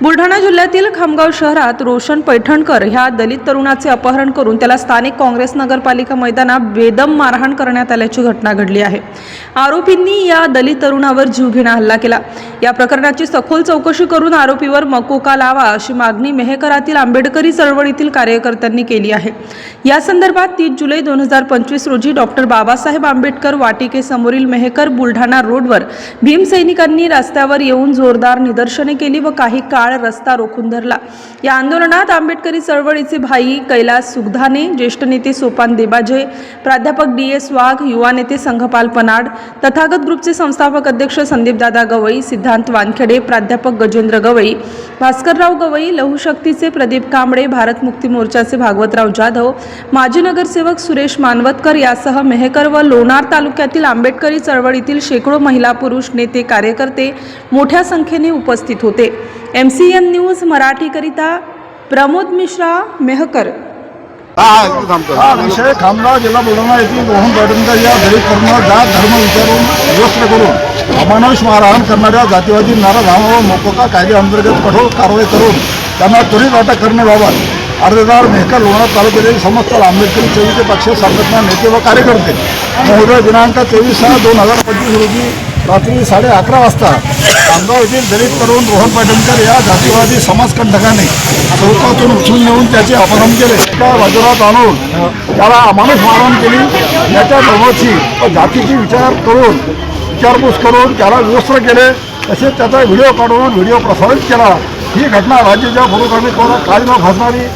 Buldhana जिल्ह्यातील खामगाव शहरात रोशन पैठणकर ह्या दलित तरुणाचे अपहरण करून त्याला स्थानिक काँग्रेस नगरपालिका मैदानात बेदम मारहाण करण्यात आल्याची घटना घडली आहे. आरोपींनी या दलित तरुणावर जीवघेणा हल्ला केला. या प्रकरणाची सखोल चौकशी करून आरोपीवर मकोका लावा अशी मागणी मेहकरातील आंबेडकरी चळवळीतील कार्यकर्त्यांनी केली आहे. या संदर्भात तीस जुलै दोन हजार पंचवीस रोजी डॉक्टर बाबासाहेब आंबेडकर वाटिकेसमोरील मेहकर बुलढाणा रोडवर भीमसैनिकांनी रस्त्यावर येऊन जोरदार निदर्शने केली व काही काळ रस्ता रोखून धरला. या आंदोलनात आंबेडकरी चळवळीचे भाई कैलास सुगधाने ज्येष्ठ नेते सोपान देबाजे प्राध्यापक डी एस वाघ युवा नेते संघपाल पनाड तथागत ग्रुपचे संस्थापक अध्यक्ष संदीपदादा गवई सिद्धांत वानखेडे प्राध्यापक गजेंद्र गवई भास्करराव गवई लहुशक्तीचे प्रदीप कांबळे भारत मुक्ती मोर्चाचे भागवतराव जाधव माजी नगरसेवक सुरेश मानवतकर यासह मेहकर व लोणार तालुक्यातील आंबेडकरी चळवळीतील शेकडो महिला पुरुष नेते कार्यकर्ते मोठ्या संख्येने उपस्थित होते. एम सी एन न्यूज मराठीकरिता प्रमोद मिश्रा मेहकर. हा विषय खामगाव जिल्हा बुलढाणा येथील रोहन पाटणकर या दलित तरुणावर जात धर्म विचारून दुरुस्त करून अमानुष मारहाण करणाऱ्या जातीवादी नाराधामावर मोकोका कायद्याअंतर्गत कठोर कारवाई करून त्यांना त्वरित अटक करण्याबाबत अर्जदार मेहकर लोणार तालुक्यातील समस्त आंबेडकरी चौवीचे पक्ष संघटना नेते व कार्यकर्ते. महोदय दिनांक चोवीस सहा दोन हजार पंचवीस रोजी रात्री साडे अकरा वाजता खामगाव येथील दलित तरुण रोहन पाटणकर या जातीवादी समाजकंटकाने चौकातून उचलून नेऊन त्याचे अपहरण केले. त्या बाजूरात आणून त्याला अमानुष मारहाण केली. याच्या धर्माची व जातीची विचार करून विचारपूस करून त्याला विवस्त्र केले. तसेच त्याचा व्हिडिओ काढून व्हिडिओ प्रसारित केला. ही घटना राज्याच्या पुरोगामीपणा काळीमा भासणारी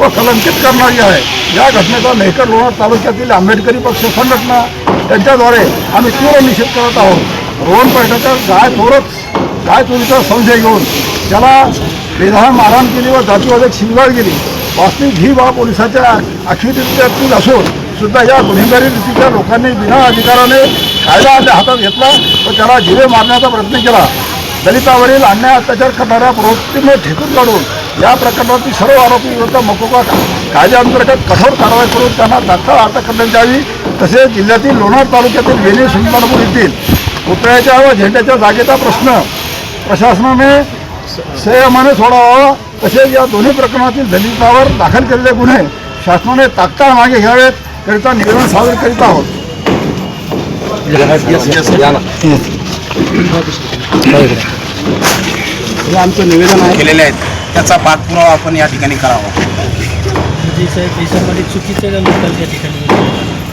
व कलंकित करणारी आहे या घटनेचा मेहकर लोणार तालुक्यातील आंबेडकरी पक्ष संघटना त्यांच्याद्वारे आम्ही तीव्र निषेध करत आहोत. रोहन पैठणकर गाय चोरच गाय चोरीचा संशय घेऊन त्याला बेदहान मारहाण केली व जातीवादात शिवगाळ केली वास्तविक ही बाब पोलिसाच्या अखिरीतील असून सुद्धा या गुन्हेगारी रीतीच्या लोकांनी बिना अधिकाराने कायदा आपल्या हातात घेतला व त्याला जिवे मारण्याचा प्रयत्न केला. दलितावरील अन्याय अत्याचार करणाऱ्या प्रवृत्तीने ठेकून काढून या प्रकरणातील सर्व आरोपी विरुद्ध मकोका कायद्याअंतर्गत कठोर कारवाई करून त्यांना तात्काळ अटक करण्यात यावी तसेच जिल्ह्यातील लोणार तालुक्यातील वेणी सुलतानपूर येथील पुतळ्याच्या व झेंड्याच्या जागेचा प्रश्न. प्रशासनाने संयमाने सोडावा. तसेच या दोन्ही प्रकरणातील दलितावर दाखल केलेले गुन्हे शासनाने तात्काळ मागे घ्यावेत करिता निवेदन सादर करीत आहोत. हे आमचं निवेदन आहे. केलेले आहेत. त्याचा पाठपुरावा आपण या ठिकाणी करावा. चुकीचं त्या ठिकाणी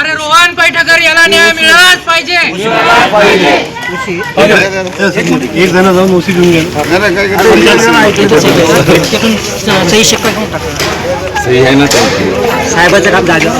अरे रोहन पैठकर याला न्याय मिळालाच पाहिजे. एक जण जाऊन उशी घेऊन सही सही आहे. साहेबाचं काम झालं.